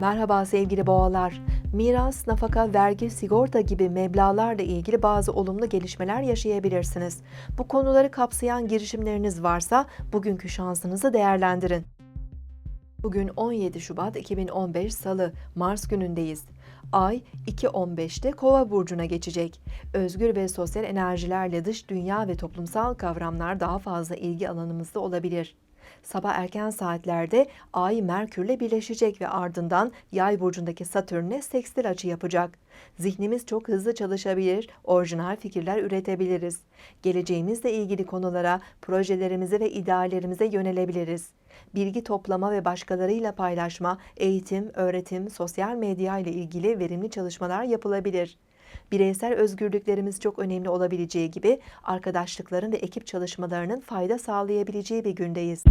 Merhaba sevgili boğalar. Miras, nafaka, vergi, sigorta gibi meblağlarla ilgili bazı olumlu gelişmeler yaşayabilirsiniz. Bu konuları kapsayan girişimleriniz varsa bugünkü şansınızı değerlendirin. Bugün 17 Şubat 2015 Salı, Mars günündeyiz. Ay 2.15'te Kova burcuna geçecek. Özgür ve sosyal enerjilerle dış dünya ve toplumsal kavramlar daha fazla ilgi alanımızda olabilir. Sabah erken saatlerde Ay Merkürle birleşecek ve ardından Yay burcundaki Satürn'e sekstil açı yapacak. Zihnimiz çok hızlı çalışabilir, orijinal fikirler üretebiliriz. Geleceğimizle ilgili konulara, projelerimize ve ideallerimize yönelebiliriz. Bilgi toplama ve başkalarıyla paylaşma, eğitim, öğretim, sosyal medya ile ilgili verimli çalışmalar yapılabilir. Bireysel özgürlüklerimiz çok önemli olabileceği gibi arkadaşlıkların ve ekip çalışmalarının fayda sağlayabileceği bir gündeyiz.